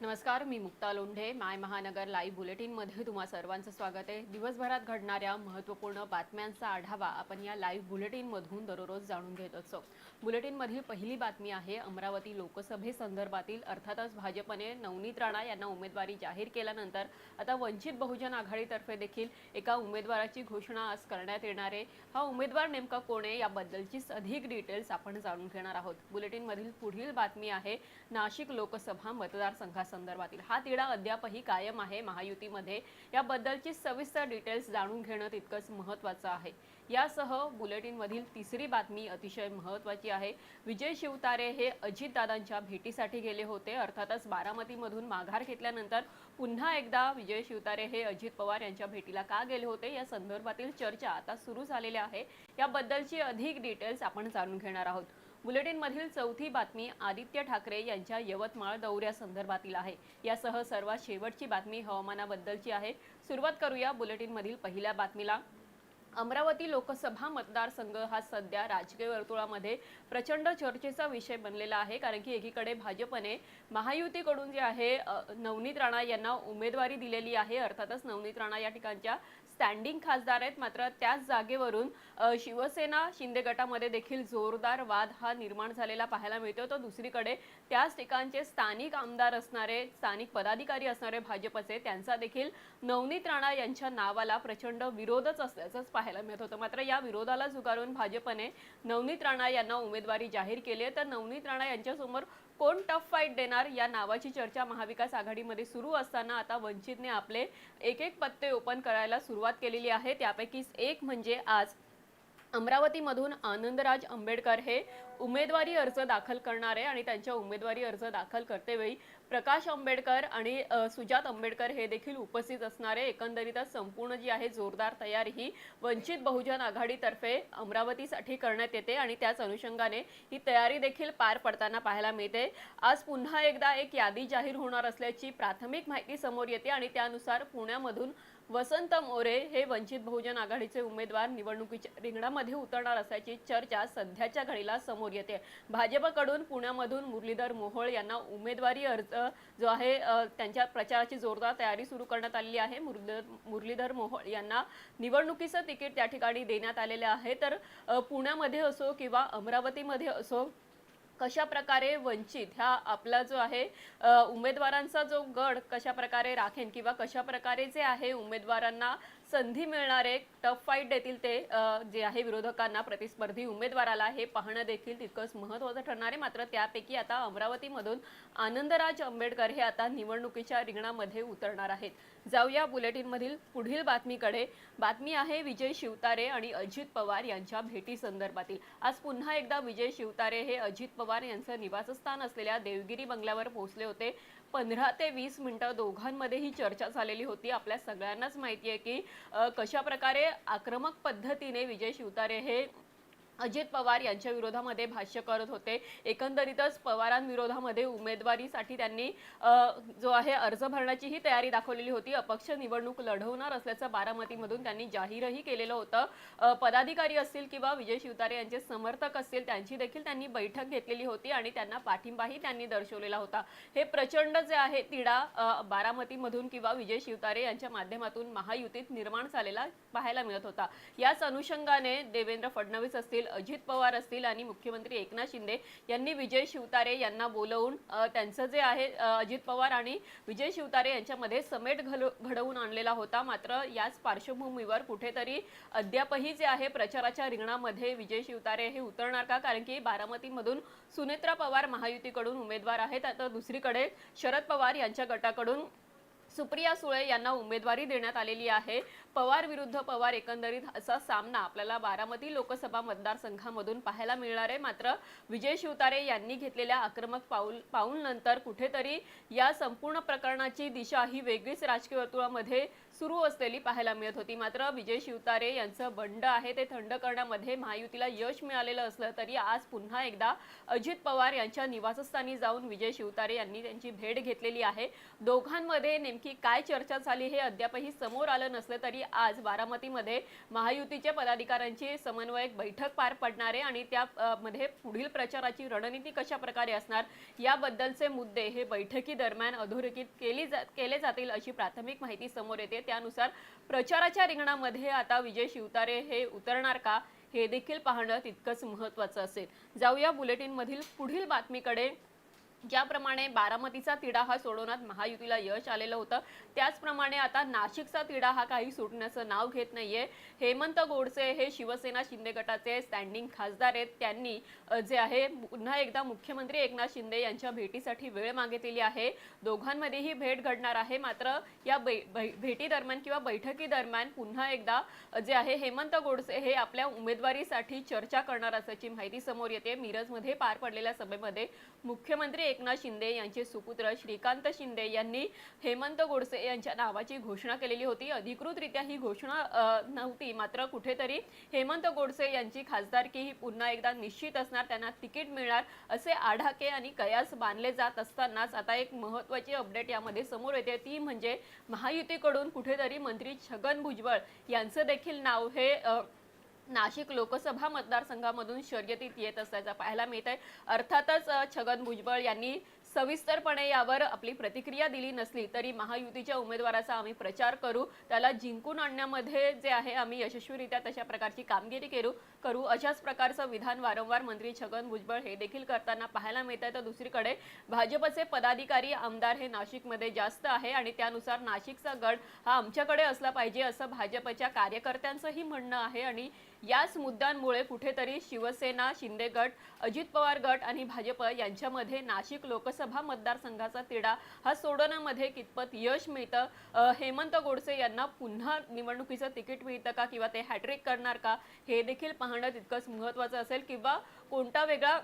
नमस्कार मी मुक्ता लोंढे. माय महानगर लाईव्ह बुलेटिनमध्ये तुम्हा सर्वांचं स्वागत आहे. दिवसभरात घडणाऱ्या महत्त्वपूर्ण बातम्यांचा आढावा आपण या लाईव्ह बुलेटिनमधून दररोज जाणून घेत असतो. बुलेटिनमधील पहिली बातमी आहे अमरावती लोकसभेसंदर्भातील अर्थातच भाजपने नवनीत राणा यांना उमेदवारी जाहीर केल्यानंतर आता वंचित बहुजन आघाडीतर्फे देखील एका उमेदवाराची घोषणा आज करण्यात येणार आहे. हा उमेदवार नेमका कोण आहे याबद्दलचीच अधिक डिटेल्स आपण जाणून घेणार आहोत. बुलेटिनमधील पुढील बातमी आहे नाशिक लोकसभा संदर्भातील. हा तिढा अद्यापही कायम आहे महायुतीमध्ये. याबद्दलची सविस्तर डिटेल्स जाणून घेणं तितकंच महत्त्वाचं आहे. यासह बुलेटिनमधील तिसरी बातमी अतिशय महत्त्वाची आहे. विजय शिवतारे हे अजितदादांच्या भेटीसाठी गेले होते. अर्थातच बारामतीमधून माघार घेतल्यानंतर पुन्हा एकदा विजय शिवतारे हे अजित पवार यांच्या भेटीला का गेले होते? या संदर्भातील चर्चा आता सुरू झालेल्या आहे. याबद्दलची अधिक डिटेल्स आपण जाणून घेणार आहोत. बुलेटिनमधील चौथी बातमी आदित्य ठाकरे यांच्या यवतमाळ दौऱ्यासंदर्भातील आहे. यासह सर्वात शेवटची बातमी हवामानाबद्दलची आहे. सुरुवात करूया बुलेटिनमधील पहिल्या बातमीला. अमरावती लोकसभा मतदारसंघ हा सध्या राजकीय वर्तुळामध्ये प्रचंड चर्चेचा विषय बनलेला आहे. कारण की एकीकडे भाजपने महायुतीकडून जे आहे नवनीत राणा यांना उमेदवारी दिलेली आहे. अर्थातच नवनीत राणा या ठिकाणच्या स्टँडिंग खासदार आहेत. मात्र त्याच जागेवरून शिवसेना शिंदे गटामध्ये देखील जोरदार वाद हा निर्माण झालेला पाहायला मिळतो. तर दुसरीकडे त्याच ठिकाणचे स्थानिक आमदार असणारे स्थानिक पदाधिकारी असणारे भाजपचे त्यांचा देखील नवनीत राणा यांच्या नावाला प्रचंड विरोधच असल्याचंच पाहायला मिळत होतं. मात्र या विरोधाला झुगारून भाजपने नवनीत राणा यांना उमेदवारी जाहीर केली आहे. तर नवनीत राणा यांच्यासमोर कोण टफ फाईट देणार या नावाची चर्चा महाविकास आघाडीमध्ये सुरू असताना आता वंचितने आपले एक एक पत्ते ओपन करायला सुरुवात केलेली आहे. त्यापैकीच एक म्हणजे आज अमरावतीमधून आनंदराज आंबेडकर हे उमेदवारी अर्ज दाखल करणारे आणि त्यांच्या उमेदवारी अर्ज दाखल करतेवेळी प्रकाश आंबेडकर आणि सुजात आंबेडकर हे देखील उपस्थित असणारे. एकंदरीतच संपूर्ण जी आहे जोरदार तयारी ही वंचित बहुजन आघाडीतर्फे अमरावतीसाठी करण्यात येते आणि त्याच अनुषंगाने ही तयारी देखील पार पडताना पाहायला मिळते. आज पुन्हा एकदा एक यादी जाहीर होणार असल्याची प्राथमिक माहिती समोर येते आणि त्यानुसार पुण्यामधून वसंत मोरे हे वंचित बहुजन आघाडीचे उमेदवार निवडणुकीच्या रिंगणामध्ये उतरणार असल्याची चर्चा सध्याच्या घडीला समोर येते. भाजपकडून पुण्यामधून मुरलीधर मोहोळ यांना उमेदवारी अर्ज जो आहे त्यांच्या प्रचाराची जोरदार तयारी सुरू करण्यात आलेली आहे. मुरलीधर मुरलीधर मोहोळ यांना निवडणुकीचं तिकीट त्या ठिकाणी देण्यात आलेलं आहे. तर पुण्यामध्ये असो किंवा अमरावतीमध्ये असो कशा प्रकारे वंचित ह्या आपला जो आहे उमेदवारांचा जो गड कशा प्रकारे राखेन किंवा कशा प्रकारे जे आहे उमेदवारांना संधी मिळणारे टफ फाईट देतील ते जे आहे विरोधकांना प्रतिस्पर्धी उमेदवाराला हे पाहणं देखील तितकंच महत्त्वाचं ठरणार आहे. मात्र त्यापैकी आता अमरावतीमधून आनंदराज आंबेडकर हे आता निवडणुकीच्या रिंगणामध्ये उतरणार आहेत. जाऊया बुलेटिनमधील पुढील बातमीकडे. बातमी आहे विजय शिवतारे आणि अजित पवार यांच्या भेटी संदर्भातील. आज पुन्हा एकदा विजय शिवतारे हे अजित पवार यांचं निवासस्थान असलेल्या देवगिरी बंगल्यावर पोहोचले होते. पंधरा ते वीस मिनटं दोघांमध्ये ही चर्चा झालेली होती. आपल्या सगळ्यांनाच माहिती आहे की कशा प्रकारे आक्रमक पद्धतीने विजय शिवतारे हे अजित पवार यांच्या विरोधामध्ये भाष्य करत होते. एकंदरीतच पवारांविरोधामध्ये उमेदवारीसाठी त्यांनी जो आहे अर्ज भरण्याचीही तयारी दाखवलेली होती. अपक्ष निवडणूक लढवणार असल्याचं बारामतीमधून त्यांनी जाहीरही केलेलं होतं. पदाधिकारी असतील किंवा विजय शिवतारे यांचे समर्थक असतील त्यांची देखील त्यांनी बैठक घेतलेली होती आणि त्यांना पाठिंबाही त्यांनी दर्शवलेला होता. हे प्रचंड जे आहे तिढा बारामतीमधून किंवा विजय शिवतारे यांच्या माध्यमातून महायुतीत निर्माण झालेला पाहायला मिळत होता. याच अनुषंगाने देवेंद्र फडणवीस असतील अजित पवार असतील आणि मुख्यमंत्री एकनाथ शिंदे यांनी विजय शिवतारे यांना बोलवून त्यांचं जे आहे अजित पवार आणि विजय शिवतारे यांच्यामध्ये समेट घडवून आणलेला होता. मात्र याच पार्श्वभूमीवर कुठेतरी अद्यापही जे आहे प्रचाराच्या रिंगणामध्ये विजय शिवतारे हे उतरणार का? कारण की बारामतीमधून सुनेत्रा पवार महायुतीकडून उमेदवार आहेत. आता दुसरीकडे शरद पवार यांच्या गटाकडून सुप्रिया सुळे यांना उमेदवारी देण्यात आलेली आहे. पवार विरुद्ध पवार एकंदरीत असा सामना आपल्याला बारामती लोकसभा मतदारसंघामधून पाहायला मिळणार आहे. मात्र विजय शिवतारे यांनी घेतलेल्या आक्रमक पाऊल पाऊल नंतर कुठेतरी या संपूर्ण प्रकरणाची दिशा ही वेगळीच राजकीय वर्तुळामध्ये सुरू असलेली पाहायला मिळत होती. मात्र विजय शिवतारे यांचं बंड आहे ते थंड करण्यामध्ये महायुतीला यश मिळालेलं असलं तरी आज पुन्हा एकदा अजित पवार यांच्या निवासस्थानी जाऊन विजय शिवतारे यांनी त्यांची भेट घेतलेली आहे. दोघांमध्ये नेमकी काय चर्चा झाली हे अद्यापही समोर आलं नसलं तरी आज बारामतीमध्ये महायुतीच्या पदाधिकाऱ्यांची समन्वयक बैठक पार पडणार आहे आणि त्यामध्ये पुढील प्रचाराची रणनीती कशा प्रकारे असणार याबद्दलचे मुद्दे हे बैठकीदरम्यान अधोरेखित केली जा केले जातील अशी प्राथमिक माहिती समोर येते. त्यानुसार प्रचाराच्या रिंगणामध्ये आता विजय शिवतारे हे उतरणार का हे देखील पाहणं तितकंच महत्त्वाचं असेल. जाऊया बुलेटिनमधील पुढील बातमीकडे. ज्याप्रमाणे बारामतीचा तिढा हा सोडवण्यात महायुतीला यश आलेलं होतं त्याचप्रमाणे आता नाशिकचा तिढा हा काही सुटण्याचं नाव घेत नाहीये. हेमंत गोडसे हे शिवसेना शिंदे गटाचे स्टँडिंग खासदार आहेत. त्यांनी जे आहे पुन्हा एकदा मुख्यमंत्री एकनाथ शिंदे यांच्या भेटीसाठी वेळ मागितलेली आहे. दोघांमध्येही भेट घडणार आहे. मात्र या बै- भेटी दरम्यान किंवा बैठकी दरम्यान पुन्हा एकदा जे आहे हेमंत गोडसे हे आपल्या उमेदवारीसाठी चर्चा करणार असल्याची माहिती समोर येते. मिरजमध्ये पार पडलेल्या सभेमध्ये मुख्यमंत्री एकनाथ शिंदे यांचे सुपुत्र श्रीकांत शिंदे यांनी हेमंत गोडसे यांच्या नावाची घोषणा केलेली होती. अधिकृतरित्या ही घोषणा नव्हती. मात्र कुठेतरी हेमंत गोडसे यांची खासदारकी ही पुन्हा एकदा निश्चित असणार. त्यांना तिकीट मिळणार असे आढाके आणि कयास बांधले जात असतानाच आता एक महत्वाची अपडेट यामध्ये समोर येते. ती म्हणजे महायुतीकडून कुठेतरी मंत्री छगन भुजबळ यांचं देखील नाव हे नाशिक लोकसभा मतदारसंघामधून शर्यतीत येत असल्याचं पाहायला मिळत आहे अर्थातच छगन भुजबळ यांनी सविस्तरपणे यावर आपली प्रतिक्रिया दिली नसली तरी महायुतीच्या उमेदवाराचा आम्ही प्रचार करू त्याला जिंकून आणण्यामध्ये जे आहे आम्ही यशस्वीरित्या तशा प्रकारची कामगिरी करू करू. अशाच प्रकारचं विधान वारंवार मंत्री छगन भुजबळ हे देखील करताना पाहायला मिळत आहे तर दुसरीकडे भाजपचे पदाधिकारी आमदार हे नाशिकमध्ये जास्त आहे आणि त्यानुसार नाशिकचा गड हा आमच्याकडे असला पाहिजे असं भाजपच्या कार्यकर्त्यांचंही म्हणणं आहे आणि याच मुद्द्यांमुळे कुठेतरी शिवसेना शिंदे गट अजित पवार गट आणि भाजप यांच्यामध्ये नाशिक लोकसभा मतदारसंघाचा तिढा हा सोडवण्यामध्ये कितपत यश मिळतं? हेमंत गोडसे यांना पुन्हा निवडणुकीचं तिकीट मिळतं का किंवा ते हॅट्रिक करणार का? हे देखील पाहणं तितकंच महत्त्वाचं असेल किंवा कोणता वेगळा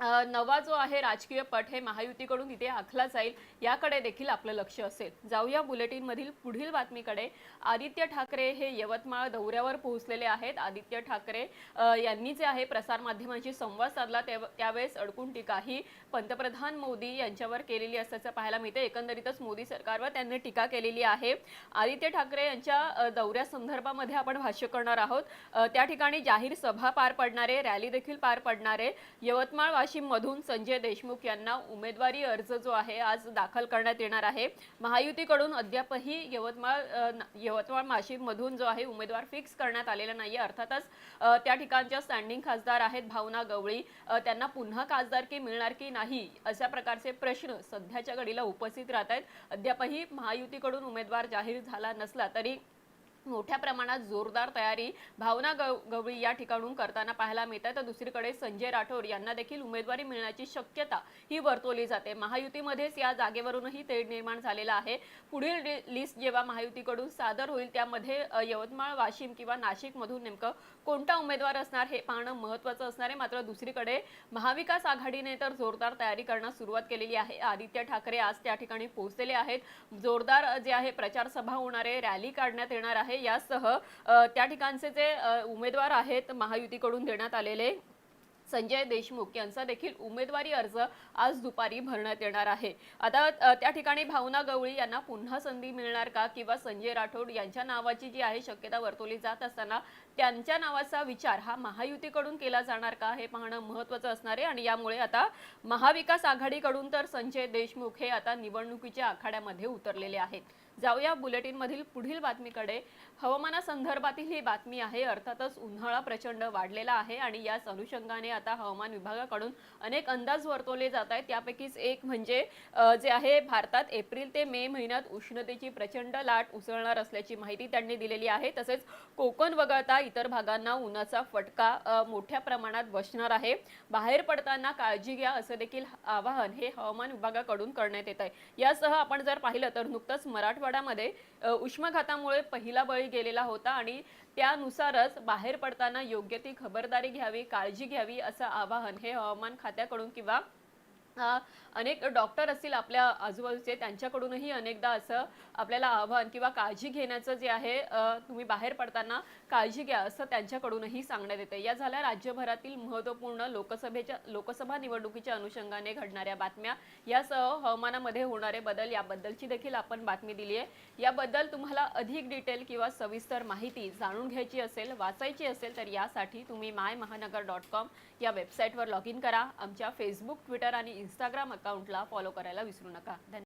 नवा जो आहे राजकीय पट हे महायुतीकडून इथे आखला जाईल याकडे देखील आपलं लक्ष असेल. जाऊया बुलेटिन मधील पुढील बातमीकडे. आदित्य ठाकरे हे यवतमाळ दौऱ्यावर पोहोचलेले आहेत. आदित्य ठाकरे यांनी जे आहे प्रसारमाध्यमांशी संवाद साधला त्यावेळेस अडकून टीका ही पंतप्रधान मोदी यांच्यावर केलेली असल्याचं पाहायला मिळते एकंदरीतच मोदी सरकारवर त्यांनी टीका केलेली आहे. आदित्य ठाकरे यांच्या दौऱ्या दौऱ्यासंदर्भामध्ये आपण भाष्य करणार आहोत. त्या ठिकाणी जाहीर सभा पार पडणारे रॅली देखील पार पडणारे यवतमाळ वाशिममधून संजय देशमुख यांना उमेदवारी अर्ज जो आहे आज दाखल करण्यात येणार आहे. महायुतीकडून अद्यापही यवतमाळ यवतमाळ वाशिममधून जो आहे उमेदवार फिक्स करण्यात आलेला नाहीये. अर्थातच त्या ठिकाणच्या स्टँडिंग खासदार आहेत भावना गवळी. त्यांना पुन्हा खासदारकी मिळणार की नाही अशा प्रकारचे प्रश्न सध्याच्या घडीला उपस्थित राहत आहेत. अद्यापही महायुतीकडून उमेदवार जाहीर झाला नसला तरी मोठ्या प्रमाणात जोरदार तयारी भावना गव गवळी या ठिकाणून करताना पाहायला मिळते तर दुसरीकडे संजय राठोड यांना देखील उमेदवारी मिळण्याची शक्यता ही वर्तवली जाते. महायुतीमध्येच या जागेवरूनही तेढ निर्माण झालेला आहे. पुढील लिस्ट जेव्हा महायुतीकडून सादर होईल त्यामध्ये यवतमाळ वाशिम किंवा नाशिकमधून नेमकं कोणता उमेदवार असणार हे पाहणं महत्त्वाचं असणार आहे. मात्र दुसरीकडे महाविकास आघाडीने तर जोरदार तयारी करण्यास सुरुवात केलेली आहे. आदित्य ठाकरे आज त्या ठिकाणी पोहोचलेले आहेत. जोरदार जे आहे प्रचार सभा होणार आहे. रॅली काढण्यात येणार आहे. यासह त्या ठिकाणचे जे उमेदवार आहेत महायुतीकडून देण्यात आलेले संजय देशमुख यांचा देखील उमेदवारी अर्ज आज दुपारी भरण्यात येणार आहे. आता त्या ठिकाणी भावना गवळी यांना पुन्हा संधी मिळणार का? किंवा संजय राठोड यांच्या नावाची जी आहे शक्यता वर्तवली जात असताना त्यांच्या नावाचा विचार हा महायुतीकडून केला जाणार का? हे पाहणं महत्त्वाचं असणार आहे आणि यामुळे आता महाविकास आघाडीकडून तर संजय देशमुख हे आता निवडणुकीच्या आखाड्यामध्ये उतरलेले आहेत. जाऊया बुलेटिन मधील पुढील बातमीकडे. हवामानासंदर्भातील ही बातमी आहे अर्थातच उन्हाळा प्रचंड वाढलेला आहे आणि याच अनुषंगाने आता हवामान विभागाकडून अनेक अंदाज वर्तवले जात आहेत. त्यापैकीच एक म्हणजे जे आहे भारतात एप्रिल ते मे महिन्यात उष्णतेची प्रचंड लाट उसळणार असल्याची माहिती त्यांनी दिलेली आहे. तसेच कोकण वगळता इतर भागांना उन्हाचा फटका मोठ्या प्रमाणात बसणार आहे. बाहेर पडताना काळजी घ्या असं देखील आवाहन हे हवामान विभागाकडून करण्यात येत आहे. यासह आपण जर पाहिलं तर नुकतंच मराठवाड्यामध्ये उष्माघातामुळे पहिला बळी गेलेला होता आणि त्यानुसारच बाहेर पडताना योग्य ती खबरदारी घ्यावी काळजी घ्यावी असं आवाहन हे हवामान खात्याकडून किंवा अनेक डॉक्टर असतील आपल्या आजूबाजूचे त्यांच्याकडूनही अनेकदा असं आपल्याला आव्हान किंवा काळजी घेण्याचं जे आहे तुम्ही बाहेर पडताना काळजी घ्या असं त्यांच्याकडूनही सांगण्यात येते या झाल्या राज्यभरातील महत्त्वपूर्ण लोकसभेच्या लोकसभा निवडणुकीच्या अनुषंगाने घडणाऱ्या बातम्या यासह हवामानामध्ये होणारे बदल याबद्दलची देखील आपण बातमी दिली आहे. याबद्दल तुम्हाला अधिक डिटेल किंवा सविस्तर माहिती जाणून घ्यायची असेल वाचायची असेल तर यासाठी तुम्ही माय महानगर डॉट कॉम या वेबसाईटवर लॉग इन करा. आमच्या फेसबुक ट्विटर आणि इंस्टाग्राम अकाउंटला फॉलो करायला विसरू नका. धन्यवाद.